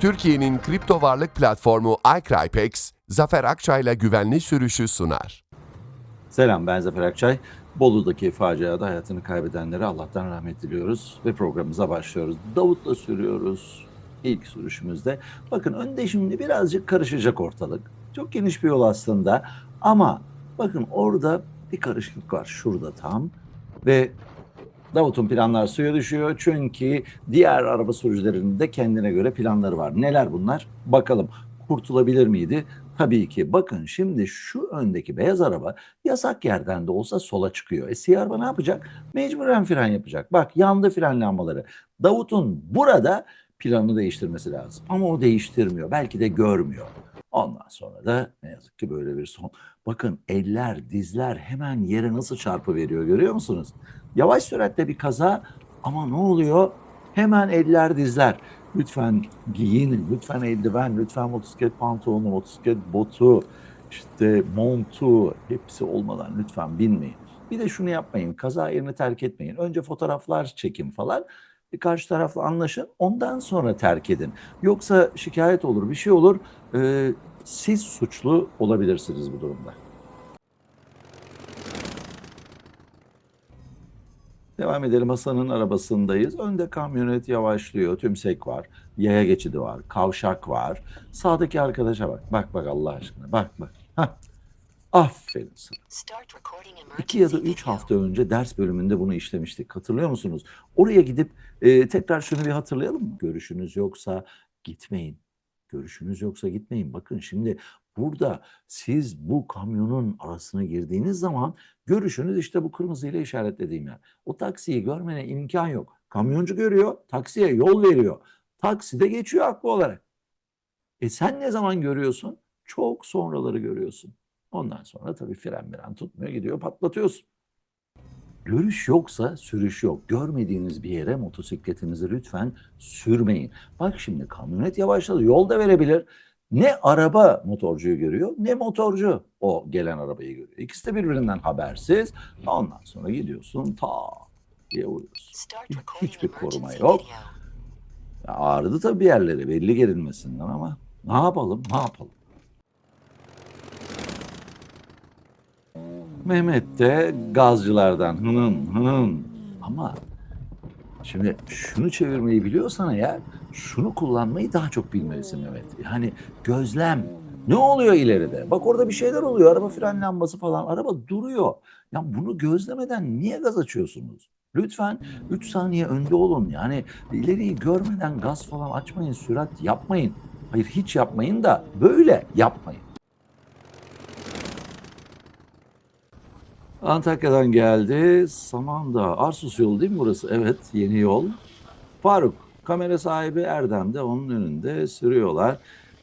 Türkiye'nin kripto varlık platformu iCrypex, Zafer Akçay'la güvenli sürüşü sunar. Selam ben Zafer Akçay. Bolu'daki faciada hayatını kaybedenlere Allah'tan rahmet diliyoruz ve programımıza başlıyoruz. Davut'la sürüyoruz ilk sürüşümüzde. Bakın önde şimdi birazcık karışacak ortalık. Çok geniş bir yol aslında ama bakın orada bir karışıklık var şurada tam ve Davut'un planlar suya düşüyor çünkü diğer araba sürücülerinin de kendine göre planları var. Neler bunlar? Bakalım kurtulabilir miydi? Tabii ki. Bakın şimdi şu öndeki beyaz araba yasak yerden de olsa sola çıkıyor. E siyah araba ne yapacak? Mecburen fren yapacak. Bak yandı fren lambaları. Davut'un burada planını değiştirmesi lazım. Ama o değiştirmiyor. Belki de görmüyor. Ondan sonra da ne yazık ki böyle bir son. Bakın eller, dizler hemen yere nasıl çarpı veriyor görüyor musunuz? Yavaş süratle bir kaza ama ne oluyor? Hemen eller, dizler. Lütfen giyinin, lütfen eldiven, lütfen motosiklet pantolonu, motosiklet botu, işte montu hepsi olmadan lütfen binmeyin. Bir de şunu yapmayın, kaza yerini terk etmeyin. Önce fotoğraflar çekin falan. Bir karşı tarafla anlaşın, ondan sonra terk edin. Yoksa şikayet olur, bir şey olur. Ee, siz suçlu olabilirsiniz bu durumda. Devam edelim. Hasan'ın arabasındayız. Önde kamyonet yavaşlıyor. Tümsek var. Yaya geçidi var. Kavşak var. Sağdaki arkadaşa bak. Bak bak Allah aşkına. Bak bak. Hah. Aferin sana. İki ya da üç hafta önce ders bölümünde bunu işlemiştik. Hatırlıyor musunuz? Oraya gidip e, tekrar şunu bir hatırlayalım mı? Görüşünüz yoksa gitmeyin. Görüşünüz yoksa gitmeyin. Bakın şimdi burada siz bu kamyonun arasına girdiğiniz zaman görüşünüz işte bu kırmızıyla işaretlediğim yer. O taksiyi görmene imkan yok. Kamyoncu görüyor, taksiye yol veriyor. Taksi de geçiyor haklı olarak. E sen ne zaman görüyorsun? Çok sonraları görüyorsun. Ondan sonra tabii fren miren tutmuyor gidiyor patlatıyorsun. Görüş yoksa sürüş yok. Görmediğiniz bir yere motosikletinizi lütfen sürmeyin. Bak şimdi kamyonet yavaşladı. Yol da verebilir. Ne araba motorcuyu görüyor ne motorcu o gelen arabayı görüyor. İkisi de birbirinden habersiz. Ondan sonra gidiyorsun ta diye vuruyorsun. Hiçbir koruma yok. Ya ağrıdı tabii bir yerleri belli gerilmesinden ama ne yapalım ne yapalım. Mehmet de gazcılardan hının hının ama şimdi şunu çevirmeyi biliyorsan eğer şunu kullanmayı daha çok bilmelisin Mehmet. Yani gözlem. Ne oluyor ileride? Bak orada bir şeyler oluyor. Araba fren lambası falan. Araba duruyor. Ya bunu gözlemeden niye gaz açıyorsunuz? Lütfen 3 saniye önde olun. Yani ileriyi görmeden gaz falan açmayın. Sürat yapmayın. Hayır hiç yapmayın da böyle yapmayın. Antakya'dan geldi. Samandağ. Arsus yolu değil mi burası? Evet yeni yol. Faruk kamera sahibi Erdem de onun önünde sürüyorlar.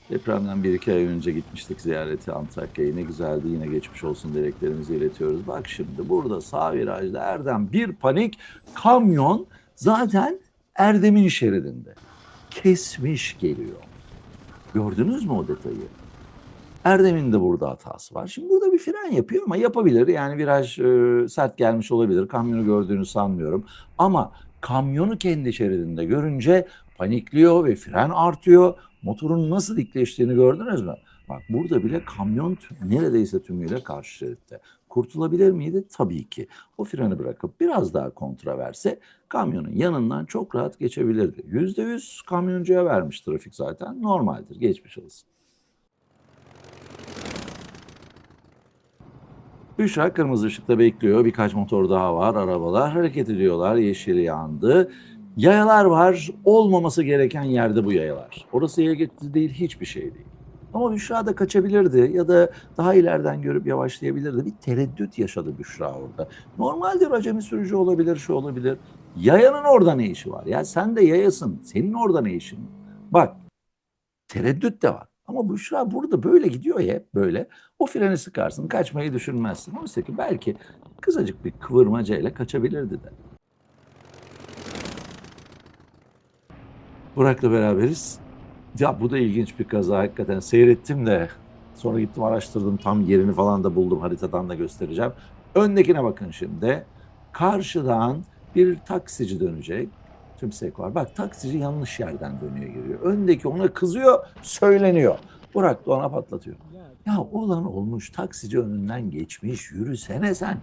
Depremden bir iki ay önce gitmiştik ziyareti Antakya'ya. Ne güzeldi yine geçmiş olsun dileklerimizi iletiyoruz. Bak şimdi burada sağ virajda Erdem bir panik kamyon zaten Erdem'in şeridinde. Kesmiş geliyor. Gördünüz mü o detayı? Erdem'in de burada hatası var. Şimdi burada bir fren yapıyor ama yapabilir. Yani viraj e, sert gelmiş olabilir. Kamyonu gördüğünü sanmıyorum. Ama kamyonu kendi şeridinde görünce panikliyor ve fren artıyor. Motorun nasıl dikleştiğini gördünüz mü? Bak burada bile kamyon tüm- neredeyse tümüyle karşı şeritte. Kurtulabilir miydi? Tabii ki. O freni bırakıp biraz daha kontra verse kamyonun yanından çok rahat geçebilirdi. Yüzde yüz kamyoncuya vermiş trafik zaten. Normaldir. Geçmiş olsun. Büşra kırmızı ışıkta bekliyor. Birkaç motor daha var. Arabalar hareket ediyorlar. Yeşil yandı. Yayalar var. Olmaması gereken yerde bu yayalar. Orası yaya geçidi değil, hiçbir şey değil. Ama Büşra da kaçabilirdi ya da daha ileriden görüp yavaşlayabilirdi. Bir tereddüt yaşadı Büşra orada. Normaldir acemi sürücü olabilir, şu olabilir. Yayanın orada ne işi var? Ya sen de yayasın. Senin orada ne işin? Bak tereddüt de var. Ama Büşra burada böyle gidiyor ya böyle. O freni sıkarsın, kaçmayı düşünmezsin. Oysa ki belki kısacık bir kıvırmacayla kaçabilirdi de. Burak'la beraberiz. Ya bu da ilginç bir kaza hakikaten. Seyrettim de sonra gittim araştırdım. Tam yerini falan da buldum. Haritadan da göstereceğim. Öndekine bakın şimdi. Karşıdan bir taksici dönecek. Tümsek var. Bak taksici yanlış yerden dönüyor giriyor. Öndeki ona kızıyor, söyleniyor. Burak da ona patlatıyor. Ya olan olmuş taksici önünden geçmiş yürüsene sen.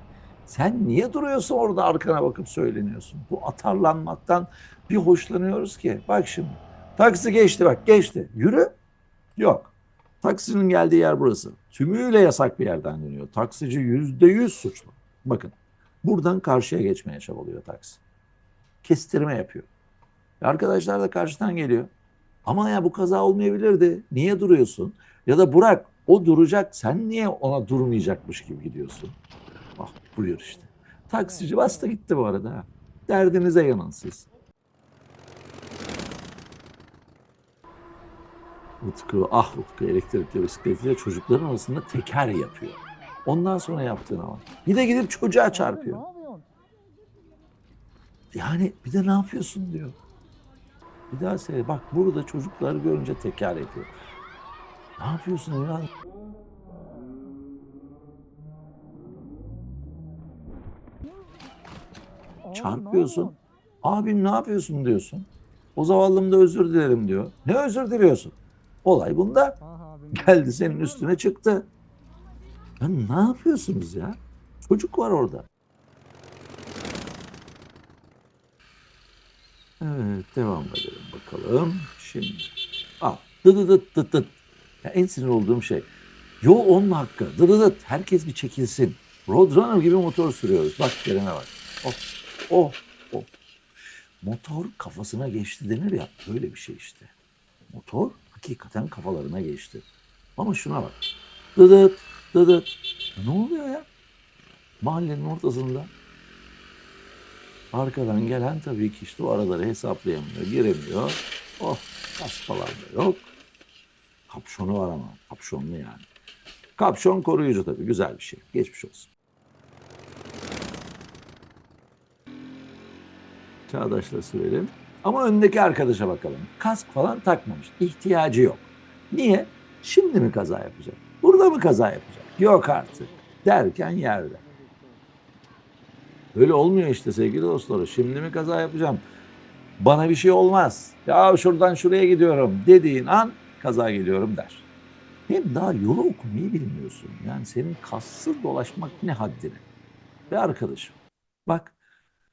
Sen niye duruyorsun orada arkana bakıp söyleniyorsun? Bu atarlanmaktan bir hoşlanıyoruz ki. Bak şimdi taksi geçti bak geçti. Yürü. Yok. Taksinin geldiği yer burası. Tümüyle yasak bir yerden dönüyor. Taksici yüzde yüz suçlu. Bakın buradan karşıya geçmeye çabalıyor taksi. Kestirme yapıyor. Arkadaşlar da karşıdan geliyor. Ama ya bu kaza olmayabilirdi. Niye duruyorsun? Ya da Burak o duracak sen niye ona durmayacakmış gibi gidiyorsun? Ah buyur işte. Taksici bastı gitti bu arada. Derdinize yanın siz. Utku, ah Utku elektrikli bisikletiyle çocukların arasında teker yapıyor. Ondan sonra yaptığına bak. Bir de gidip çocuğa çarpıyor. Yani bir de ne yapıyorsun diyor. Bir daha seyret. Bak burada çocukları görünce tekrar ediyor. Ne yapıyorsun evladım? Çarpıyorsun. Abim ne yapıyorsun diyorsun. O zavallım da özür dilerim diyor. Ne özür diliyorsun? Olay bunda. Geldi senin üstüne çıktı. Ya ne yapıyorsunuz ya? Çocuk var orada. Devam edelim bakalım. Şimdi al dı dı dıt dıt dıt. Ya en sinir olduğum şey. Yo onun hakkı. Dı dı dıt. Herkes bir çekilsin. Roadrunner gibi motor sürüyoruz. Bak gelene bak. Oh oh oh. Motor kafasına geçti denir ya. Böyle bir şey işte. Motor hakikaten kafalarına geçti. Ama şuna bak. Dıdıt dıdıt. Ne oluyor ya? Mahallenin ortasında. Arkadan gelen tabii ki işte o araları hesaplayamıyor, giremiyor. Oh, kaspalar da yok. Kapşonu var ama, kapşonlu yani. Kapşon koruyucu tabii, güzel bir şey. Geçmiş olsun. Çağdaş'la sürelim. Ama öndeki arkadaşa bakalım. Kask falan takmamış. İhtiyacı yok. Niye? Şimdi mi kaza yapacak? Burada mı kaza yapacak? Yok artık. Derken yerde. Öyle olmuyor işte sevgili dostlar. Şimdi mi kaza yapacağım? Bana bir şey olmaz. Ya şuradan şuraya gidiyorum dediğin an kaza geliyorum der. Hem daha yolu okumayı bilmiyorsun. Yani senin kassız dolaşmak ne haddine. Ve arkadaşım bak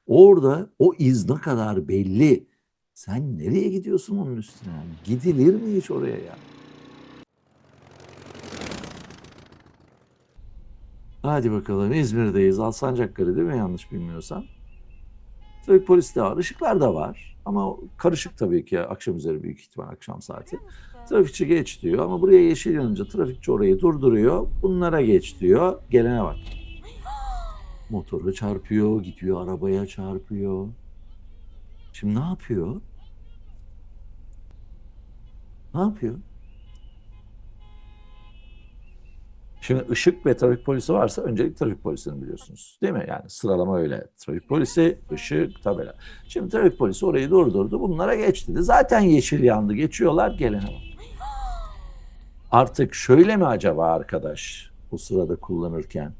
orada o iz ne kadar belli. Sen nereye gidiyorsun onun üstüne? Yani? Gidilir mi hiç oraya ya? Hadi bakalım İzmir'deyiz. Alsancakları değil mi yanlış bilmiyorsam? Trafik polisi de var. Işıklar da var. Ama karışık tabii ki. Akşam üzeri büyük ihtimal akşam saati. Trafikçi geç diyor ama buraya yeşil yanınca trafikçi orayı durduruyor. Bunlara geç diyor. Gelene bak. Motoru çarpıyor, gidiyor arabaya çarpıyor. Şimdi ne yapıyor? Ne yapıyor? Şimdi ışık ve trafik polisi varsa öncelik trafik polisini biliyorsunuz. Değil mi? Yani sıralama öyle. Trafik polisi, ışık, tabela. Şimdi trafik polisi orayı durdurdu. Bunlara geç dedi. Zaten yeşil yandı. Geçiyorlar gelene. Artık şöyle mi acaba arkadaş bu sırada kullanırken?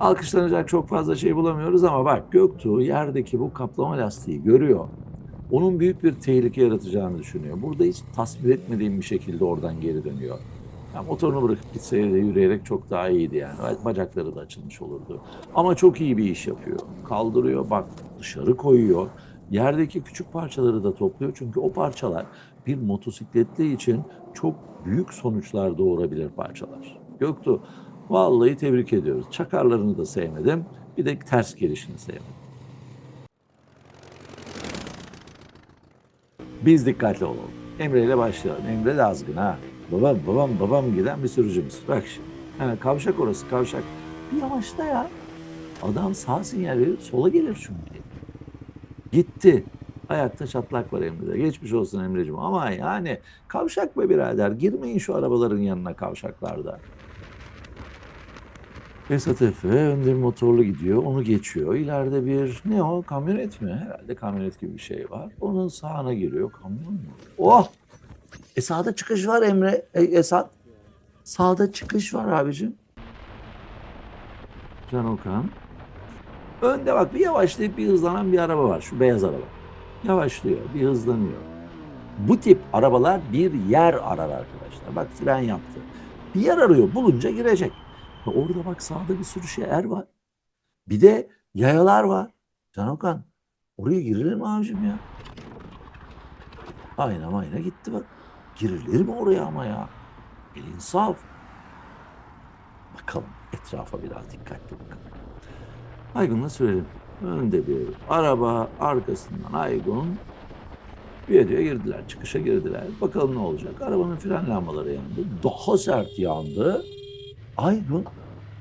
Alkışlanacak çok fazla şey bulamıyoruz ama bak Göktuğ yerdeki bu kaplama lastiği görüyor. Onun büyük bir tehlike yaratacağını düşünüyor. Burada hiç tasvir etmediğim bir şekilde oradan geri dönüyor. Yani motorunu bırakıp gitseydi yürüyerek çok daha iyiydi yani. Bacakları da açılmış olurdu. Ama çok iyi bir iş yapıyor. Kaldırıyor bak dışarı koyuyor. Yerdeki küçük parçaları da topluyor. Çünkü o parçalar bir motosikletli için çok büyük sonuçlar doğurabilir parçalar. Göktuğ vallahi tebrik ediyoruz. Çakarlarını da sevmedim. Bir de ters gelişini sevmedim. Biz dikkatli olalım. Emre ile başlayalım. Emre de azgın ha. Babam babam babam giden bir sürücümüz. Bak şimdi. Ha, kavşak orası kavşak. Bir yavaşla ya. Adam sağ sinyal verip sola gelir çünkü. Gitti. Ayakta çatlak var Emre'de. Geçmiş olsun Emre'cim. Ama yani kavşak be birader. Girmeyin şu arabaların yanına kavşaklarda. Esat önde bir motorlu gidiyor. Onu geçiyor. İleride bir ne o kamyonet mi? Herhalde kamyonet gibi bir şey var. Onun sağına giriyor. Kamyon mu? Oh! E sağda çıkış var Emre. E, Esat. Sağda çıkış var abicim. Can Okan. Önde bak bir yavaşlayıp bir hızlanan bir araba var. Şu beyaz araba. Yavaşlıyor, bir hızlanıyor. Bu tip arabalar bir yer arar arkadaşlar. Bak fren yaptı. Bir yer arıyor. Bulunca girecek. Orada bak sağda bir sürü şey er var. Bir de yayalar var. Can Okan oraya girilir mi abicim ya? Ayna mayna gitti bak. Girilir mi oraya ama ya? El insaf. Bakalım etrafa biraz dikkatli bakalım. Aygun'la sürelim. Önde bir araba, arkasından Aygun. Viyadüğe girdiler, çıkışa girdiler. Bakalım ne olacak? Arabanın fren lambaları yandı. Daha sert yandı. Aygun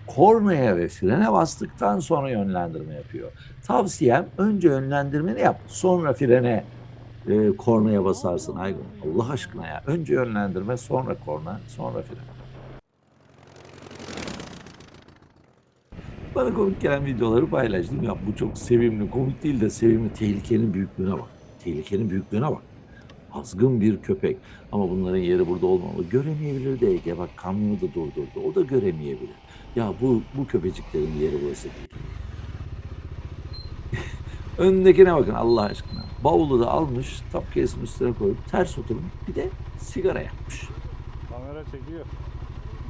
kornaya ve frene bastıktan sonra yönlendirme yapıyor. Tavsiyem önce yönlendirmeni yap, sonra frene e, kornaya basarsın Aygun. Allah aşkına ya. Önce yönlendirme, sonra korna, sonra fren. Bana komik gelen videoları paylaştım. Ya bu çok sevimli, komik değil de sevimli. Tehlikenin büyüklüğüne bak. Tehlikenin büyüklüğüne bak. Azgın bir köpek. Ama bunların yeri burada olmamalı. Göremeyebilir de Ege. Bak kamyonu da durdurdu. O da göremeyebilir. Ya bu, bu köpeciklerin yeri burası değil. Önündekine bakın Allah aşkına. Bavulu da almış, tapkesin üstüne koyup ters oturmuş. Bir de sigara yakmış. Kamera çekiyor.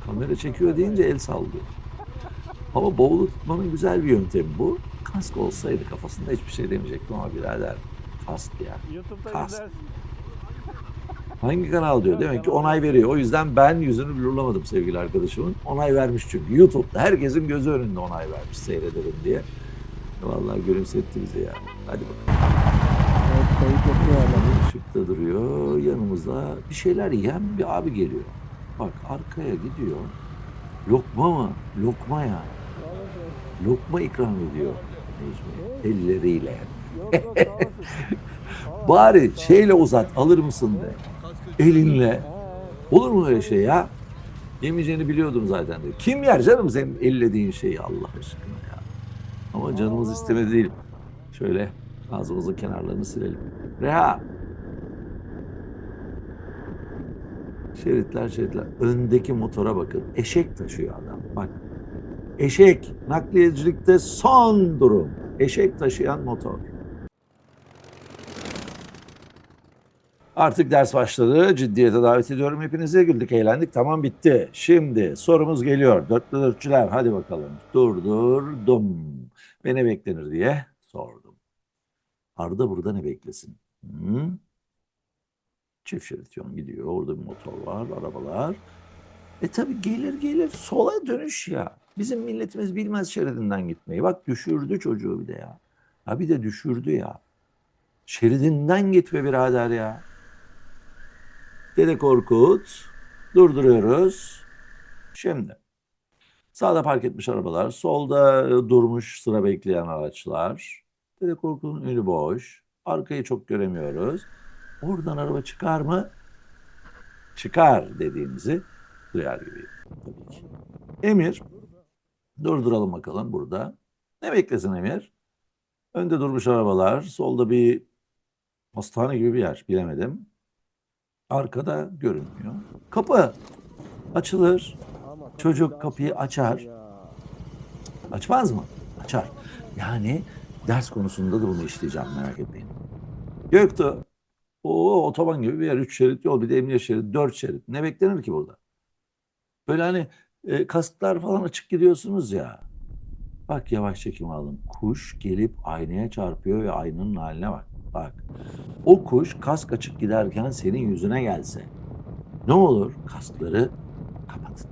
Kamera çekiyor deyince el sallıyor. Ama bavulu tutmanın güzel bir yöntemi bu. Kask olsaydı kafasında hiçbir şey demeyecektim ama birader kask ya. YouTube'da Kas. izlersin. Hangi kanal diyor? Demek ki onay veriyor. O yüzden ben yüzünü blurlamadım sevgili arkadaşımın. Onay vermiş çünkü. YouTube'da herkesin gözü önünde onay vermiş seyredelim diye. Vallahi gülümsetti bizi ya. Hadi bakalım. Işıkta duruyor. Yanımızda bir şeyler yiyen bir abi geliyor. Bak arkaya gidiyor. Lokma mı? Lokma ya. Lokma ikram ediyor Necmi. Elleriyle. Bari şeyle uzat alır mısın de. Elinle. Olur mu öyle şey ya? Yemeyeceğini biliyordum zaten de. Kim yer canım senin ellediğin şeyi Allah aşkına ya. Ama canımız istemedi değil. Şöyle ağzımızın kenarlarını silelim. Reha. Şeritler şeritler. Öndeki motora bakın. Eşek taşıyor adam. Bak. Eşek. Nakliyecilikte son durum. Eşek taşıyan motor. Artık ders başladı. Ciddiyete davet ediyorum hepinizi. Güldük, eğlendik. Tamam bitti. Şimdi sorumuz geliyor. Dörtlü dörtçüler hadi bakalım. Durdurdum. Ve ne beklenir diye sordum. Arda burada ne beklesin? Hı? Çift şerit yön gidiyor. Orada bir motor var, arabalar. E tabi gelir gelir sola dönüş ya. Bizim milletimiz bilmez şeridinden gitmeyi. Bak düşürdü çocuğu bir de ya. Ha bir de düşürdü ya. Şeridinden git be birader ya. Dede Korkut. Durduruyoruz. Şimdi. Sağda park etmiş arabalar. Solda e, durmuş sıra bekleyen araçlar. Dede Korkut'un önü boş. Arkayı çok göremiyoruz. Oradan araba çıkar mı? Çıkar dediğimizi duyar gibi. Tabii ki. Emir. Durduralım bakalım burada. Ne beklesin Emir? Önde durmuş arabalar. Solda bir hastane gibi bir yer. Bilemedim. Arkada görünmüyor. Kapı açılır. Çocuk kapıyı açar. Açmaz mı? Açar. Yani ders konusunda da bunu işleyeceğim merak etmeyin. Göktuğ. O otoban gibi bir yer. Üç şerit yol bir de emniyet şeridi. Dört şerit. Ne beklenir ki burada? Böyle hani e, kasklar falan açık gidiyorsunuz ya. Bak yavaş çekim alın. Kuş gelip aynaya çarpıyor ve aynanın haline bak. Bak. O kuş kask açık giderken senin yüzüne gelse ne olur? Kaskları kapatın.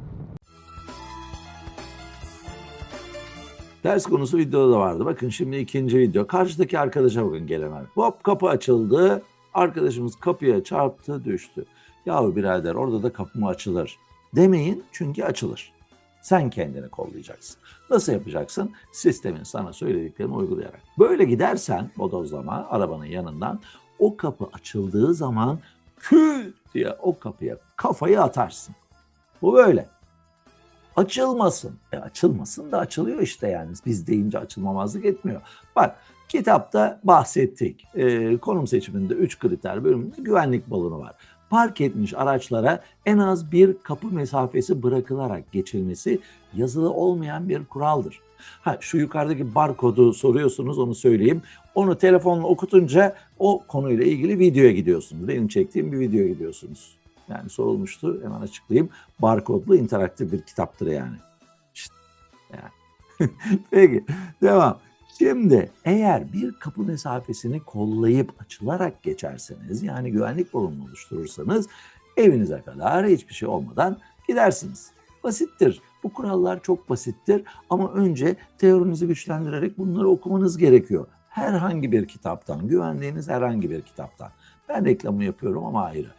Ders konusu videoda da vardı. Bakın şimdi ikinci video. Karşıdaki arkadaşa bakın gelen. Hop kapı açıldı. Arkadaşımız kapıya çarptı düştü. Yahu birader orada da kapı mı açılır? Demeyin çünkü açılır. Sen kendini kollayacaksın. Nasıl yapacaksın? Sistemin sana söylediklerini uygulayarak. Böyle gidersen bodozlama arabanın yanından o kapı açıldığı zaman kü diye o kapıya kafayı atarsın. Bu böyle. Açılmasın. E açılmasın da açılıyor işte yani. Biz deyince açılmamazlık etmiyor. Bak kitapta bahsettik. E, konum seçiminde 3 kriter bölümünde güvenlik balonu var. Park etmiş araçlara en az bir kapı mesafesi bırakılarak geçilmesi yazılı olmayan bir kuraldır. Ha şu yukarıdaki barkodu soruyorsunuz onu söyleyeyim. Onu telefonla okutunca o konuyla ilgili videoya gidiyorsunuz. Benim çektiğim bir videoya gidiyorsunuz. Yani sorulmuştu hemen açıklayayım. Barkodlu interaktif bir kitaptır yani. İşte, yani. Peki devam. Şimdi eğer bir kapı mesafesini kollayıp açılarak geçerseniz yani güvenlik balonu oluşturursanız evinize kadar hiçbir şey olmadan gidersiniz. Basittir. Bu kurallar çok basittir ama önce teorinizi güçlendirerek bunları okumanız gerekiyor. Herhangi bir kitaptan, güvendiğiniz herhangi bir kitaptan. Ben reklamı yapıyorum ama ayrı.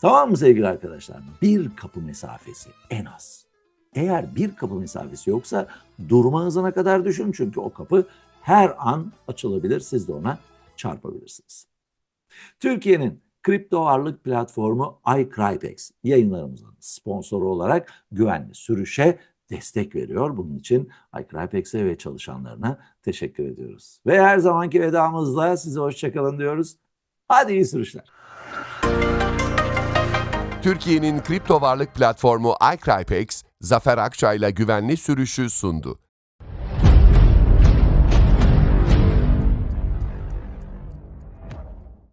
Tamam mı sevgili arkadaşlar? Bir kapı mesafesi en az. Eğer bir kapı mesafesi yoksa durma hızına kadar düşün çünkü o kapı her an açılabilir. Siz de ona çarpabilirsiniz. Türkiye'nin kripto varlık platformu iCrypex yayınlarımızın sponsoru olarak güvenli sürüşe destek veriyor. Bunun için iCrypex'e ve çalışanlarına teşekkür ediyoruz. Ve her zamanki vedamızla size hoşçakalın diyoruz. Hadi iyi sürüşler. Türkiye'nin kripto varlık platformu iCrypex, Zafer Akçay'la güvenli sürüşü sundu.